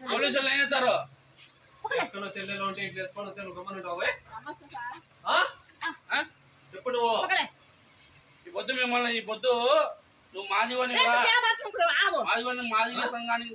పోలీసులు ఏం చేస్తారు ఎక్కడ చెల్లెలు ఉంటే ఇట్లా ఎత్తుకొని వచ్చాను? చెప్పు నువ్వు. ఈ పొద్దు మిమ్మల్ని ఈ పొద్దు నువ్వు మాదిగోని మాదిగోని మాదిగ సంఘానికి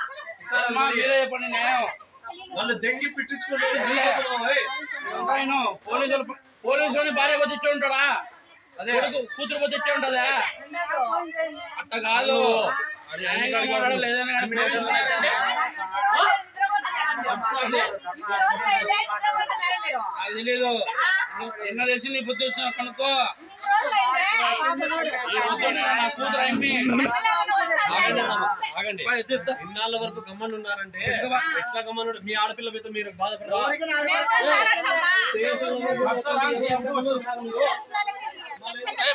మీరే చెప్పండి న్యాయం. వాళ్ళు దెంగి? ఆయన పోలీసులు పోలీసుని భార్య బతిచ్చే ఉంటాడా? అదే. కూతురు బతిచ్చే ఉంటదా? అట్ట కాదు. న్యాయంగా మాట్లాడాలి లేదని కానీ పోలీసులు ఏంటంటే, అది తెలీదు. నిన్న తెలిసి నీ బుద్ధి వచ్చిన కనుక్కో ఈ బుద్ధి నా కూతురు ఎంపీ ఇన్నాళ్ళ వరకు ఉన్నారంటే ఎట్లా గమ్మనుడు? మీ ఆడపిల్ల మీరు బాధపడతారు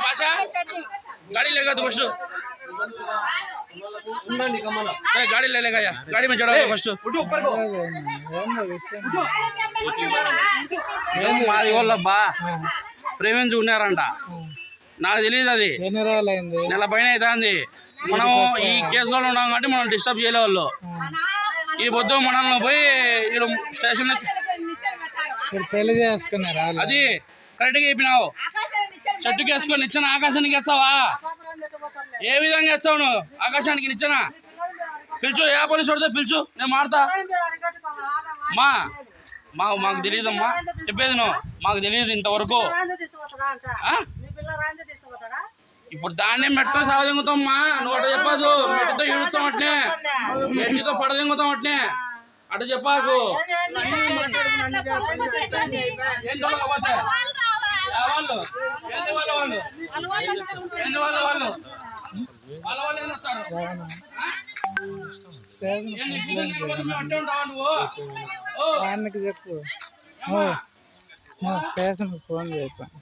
ఫస్ట్. గాడి గాడి ఫస్ట్. మాది వాళ్ళబ్బా? ప్రేమించి ఉన్నారంట. నాకు తెలియదు అది నెల పైన అవుతుంది. మనం ఈ కేసులో ఉన్నాం కాబట్టి మనం డిస్టర్బ్ చేయలే వాళ్ళు ఈ పొద్దు మనల్ని పోయి ఇక్కడ స్టేషన్ పెళ్ళి చేసుకున్నారా? అది కరెక్ట్గా చెప్పినావు. చెట్టుకి వేసుకొని నిచ్చిన ఆకాశానికి ఎత్తావా? ఏ విధంగా ఎత్తావు నువ్వు? ఆకాశానికి నిచ్చిన? పిలుచు ఏ పోలీసు వాడితో పిలుచు? నేను మాడతా మా మా మాకు తెలియదమ్మా. చెప్పేది నువ్వు. మాకు తెలియదు ఇంతవరకు. ఆ? ఇప్పుడు దాన్నే మెట్ట సావదింగుతామ్మా నువ్వు అట్ట చెప్పదు మెట్టతో ఈడుతాం అట్నే. మెట్టితో పడదింగుతాం అట్నే. అట చెప్పాకు. ఏం చూడకపోతే యా వాళ్ళు ఏంది వాళ్ళ వాళ్ళు? ఏంది వాళ్ళ వాళ్ళు? వాళ్ళ వాళ్ళు ఏం వస్తారు ఆ? స్టేషన్ ఏం నీ కూతురు లేకపోతే మేము అట్టే ఆయనకి చెప్పు. స్టేషన్కి ఫోన్ చేస్తాను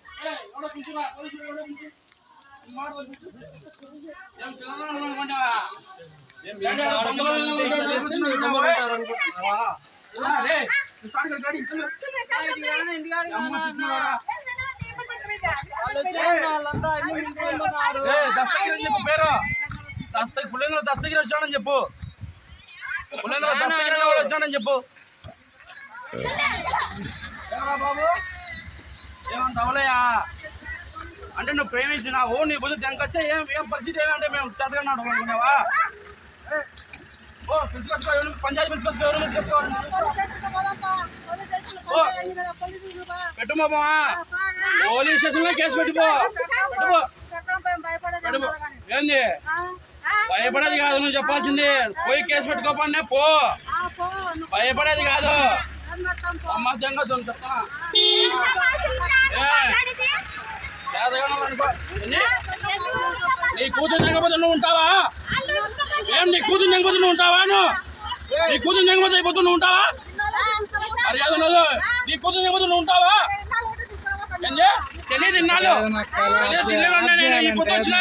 పేరు దస్తగిరి పులింద్ర దస్తగిరి వచ్చాడని చెప్పు పులింద్ర దస్తగిరి అని వచ్చాడని చెప్పు బాబు ఏమంత అవలయ్యా అంటే నువ్వు ప్రేమించినావు నీ బుద్ధి తెంకొచ్చే ఏం ఏం పరిస్థితి ఏమంటే మేము చదవన్నాడు అనుకున్నావా ఓ పిలుచుకొచ్చుకో ఎవరు పంచాయతీ పిలుచుకొచ్చుకో ఎవరు పిలుచుకొచ్చుకో పెట్టు మామా పోలీస్ స్టేషన్లో కేసు పెట్టుకో. ఏంది? భయపడేది కాదు నువ్వు చెప్పాల్సింది. పోయి కేసు పెట్టుకోపన్నా పో. భయపడేది కాదు. సమాజంగా చెప్తా నీ కూతురు తెగపోతే నువ్వు ఉంటావా? ఏం నీ కూతురు తెగపోతే నువ్వు ఉంటావా నువ్వు నీ కూతురు తెగపోతే అయిపోతే నువ్వు ఉంటావా? మర్యాద ఉండదు నీ కూతురు తెగపోతే నువ్వు ఉంటావా? తెలియదు తెలియదు తిన్నాను నేను ఈ పొద్దు వచ్చిన.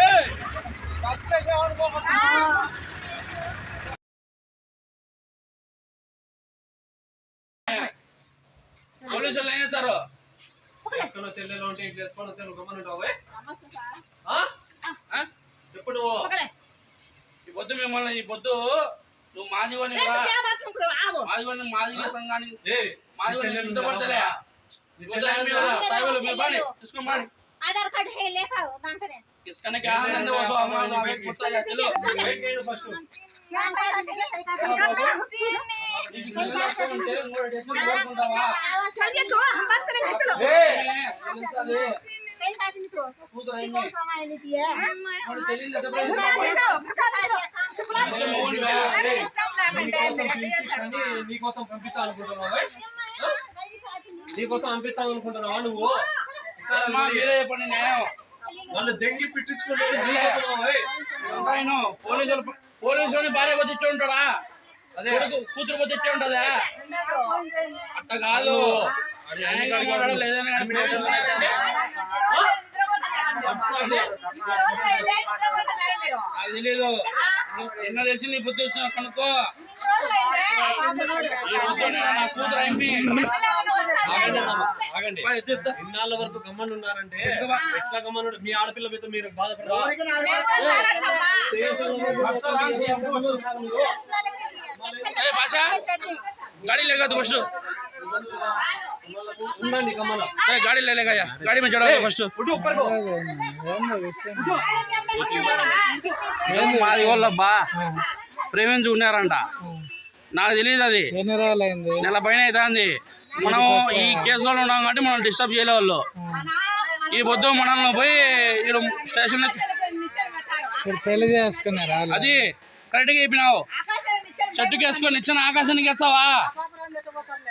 ఏ, పోలీసులు ఏం చేస్తారు ఎక్కడ చెల్లెలు ఉంటే ఇట్లా ఎత్తుకొని వచ్చాను? చెప్పు నువ్వు. ఈ పొద్దు మిమ్మల్ని ఈ పొద్దు నువ్వు మాదిగోని మాదిగోని మాదిగ సంఘానికి ఏయ్, నీ మాదిగోని చెల్లెలు ఉందా? ఇంతపడతలే నీ ఉదయం చెల్లెలు మీరు ఉందా? సాయిబులు మీరు బాని తీసుకోమని ఆధార్ కార్డు హే లేక దాంతనే किसका क्या हाल है वो हम हम हमें पूछता है चलो బయటికి వెళ్ళు first. నీకోసం పిలిచి కానీ నీకోసం పంపించాలనుకుంటున్నావా నీకోసం పంపిస్తాను అనుకుంటున్నావా నువ్వు అమ్మా, మీరే చెప్పండి న్యాయం. వాళ్ళు దెంగి? ఆయన పోలీసులు పోలీసుని భార్య ఇచ్చే ఉంటాడా? అదే. కూతురు పోతే ఇచ్చే ఉంటుందా? అట్ట కాదు. అది తెలీదు. ఎన్న తెలిసి నీ బుద్ధి వచ్చిన కనుక్కో. కూతురు ఎంపీ ఇన్నాళ్ళ వరకు ఉన్నారంటే ఎట్లా గమ్మనుడు? మీ ఆడపిల్ల మీద మీరు ఫస్ట్. గాడి గాడి ఫస్ట్. మాది వాళ్ళబ్బా ప్రేమించి ఉన్నారంట. నాకు తెలియదు అది. నెల పైన అవుతుంది. మనం ఈ కేసులో ఉన్నాం కాబట్టి మనం డిస్టర్బ్ చేయలే వాళ్ళు ఈ పొద్దు మనల్ని పోయి ఇక్కడ స్టేషన్ పెళ్ళి చేసుకున్నారు అది కరెక్ట్గా చెప్పినావు. చెట్టుకి వేసుకొని నిచ్చిన ఆకాశానికి ఎత్తావా?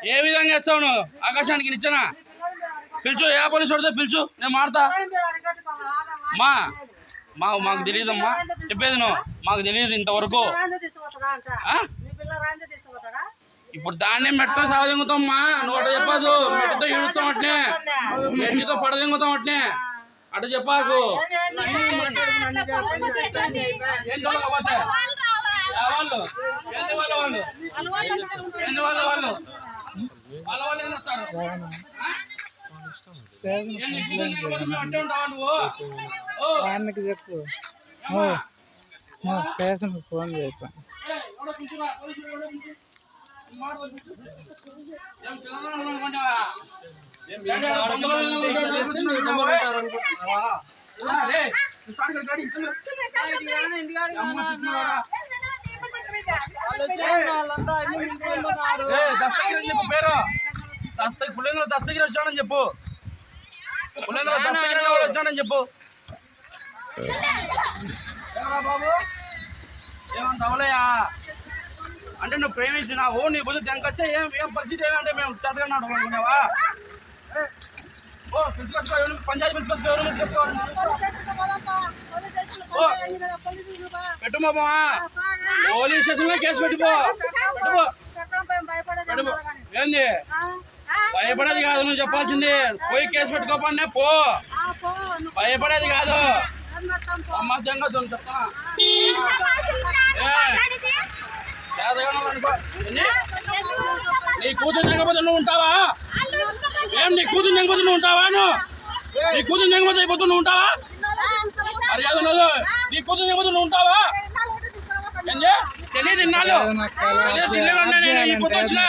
ఏ విధంగా ఎత్తావు నువ్వు? ఆకాశానికి నిచ్చిన. పిలుచు ఏ పోలీసు వాడితో పిలుచు నేను మాడతా మా మా మాకు తెలియదమ్మా. చెప్పేది నువ్వు. మాకు తెలియదు ఇంతవరకు. ఆ? ఇప్పుడు దాన్నే మెట్ట సావదింగుతామ్మా నువ్వు అట్ట చెప్పదు మెట్టతో ఈడుతాం అట్నే. మెట్టితో పడదింగుతాం అట్నే. అట్ట చెప్పాకు. వాళ్ళు వాళ్ళ? వాళ్ళు వాళ్ళ? వానికి చెప్పు. ఫోన్ చేస్తాను ఏయ్, దస్తగిరి చెప్పు పేరు వచ్చాడని చెప్పు పులింద్ర దస్తగిరి వచ్చాడని చెప్పు బాబు ఏమంత అవలయా అంటే నువ్వు ప్రేమించినావు నీ బుద్ధి తెంకొచ్చే ఏం ఏం పరిస్థితి ఏమంటే మేము చదవన్నాడు అనుకున్నావా ఓ పిలుచుకొచ్చుకో ఎవరు పంచాయతీ పిలుచుకొచ్చుకో ఎవరు పిలుచుకొచ్చుకో పెట్టు మామా. పోలీస్ స్టేషన్లో కేసు పెట్టుకో ఏంది? భయపడేది కాదు నువ్వు చెప్పాల్సింది. పోయి కేసు పెట్టుకోపన్నా పో. భయపడేది కాదు. అమ్మ దెంగ నీ కూతురు జంగపోతే నువ్వు ఉంటావా? ఏం నీ కూతురు జంగపోతే నువ్వు ఉంటావా నువ్వు నీ కూతురు జంగపోతే అయిపోతు నువ్వు ఉంటావా? మర్యాద నీ కూతురు జంగపోతే నువ్వు ఉంటావా? తెలియదు ఇన్నాళ్ళు. తెలియదు ఢిల్లీలో